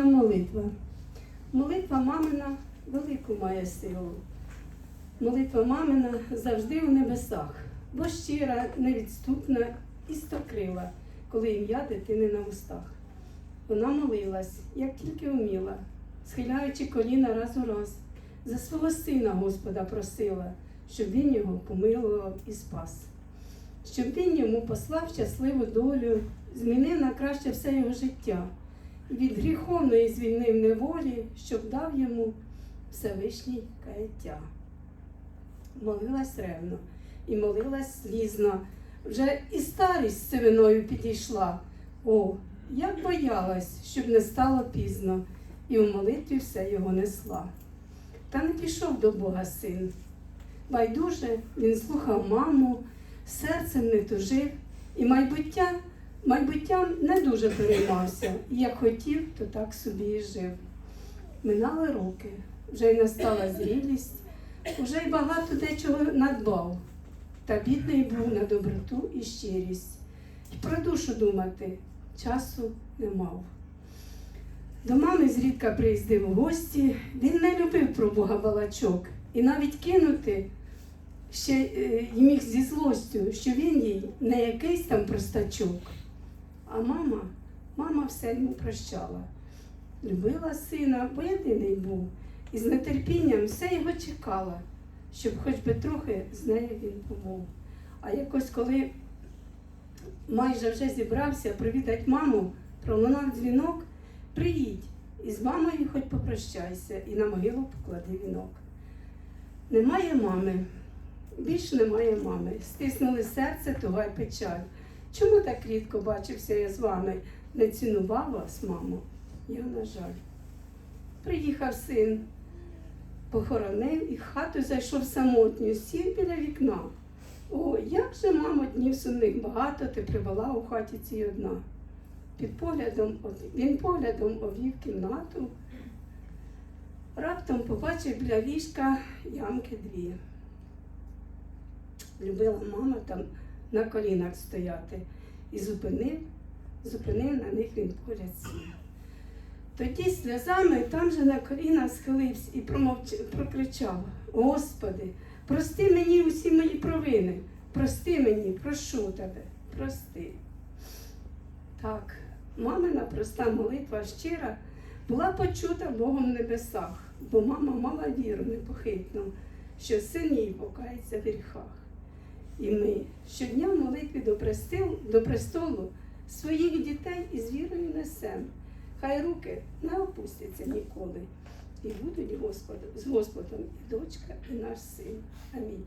мамина молитва. Молитва мамина велику має силу. Молитва мамина завжди у небесах, бо щира, невідступна і стокрила, коли ім'я дитини на устах. Вона молилась, як тільки вміла, схиляючи коліна раз у раз, за свого сина Господа просила, щоб він його помилував і спас, щоб він йому послав щасливу долю, змінив на краще все його життя, від гріховної звільнив неволі, щоб дав йому Всевишній каяття. Молилась ревно і молилась слізно. Вже і старість сивиною підійшла. О, як боялась, щоб не стало пізно, і в молитві все його несла. Та не пішов до Бога син. Байдуже він слухав маму, серцем не тужив, і майбуття, майбуттям не дуже переймався, як хотів, то так собі і жив. Минали роки, вже й настала зрілість, уже й багато дечого надбав, та бідний був на доброту і щирість. І про душу думати часу не мав. До мами зрідка приїздив у гості, він не любив про Бога балачок і навіть кинути ще е, й міг зі злостю, що він їй не якийсь там простачок. А мама, мама все йому прощала. Любила сина, бо єдиний був, і з нетерпінням все його чекала, щоб хоч би трохи з нею він побув. А якось коли майже вже зібрався привітати маму, пролунав дзвінок, приїдь і з мамою хоч попрощайся, і на могилу поклади вінок. Немає мами, більш немає мами. Стиснули серце, туга й печаль. Чому так рідко бачився я з вами? Не цінував вас, мамо, я, на жаль. Приїхав син, похоронив і в хату зайшов самотньо, сів біля вікна. О, як же, мамо, днів сумних багато ти прибула у хаті цій одна. Під поглядом, він поглядом овів кімнату. Раптом побачив біля ліжка ямки дві. Любила мама там на колінах стояти і зупинив, зупинив на них він погляд. Тоді сльозами там же на коліна схилився і промовч... прокричав: Господи, прости мені усі мої провини, прости мені, прошу тебе, прости. Так, мамина проста молитва щира була почута Богом в небесах, бо мама мала віру непохитну, що син їй покається в гріхах. І ми щодня в молитві до престолу, до престолу своїх дітей із вірою несем. Хай руки не опустяться ніколи. І будуть Господу, з Господом і дочка, і наш син. Амінь.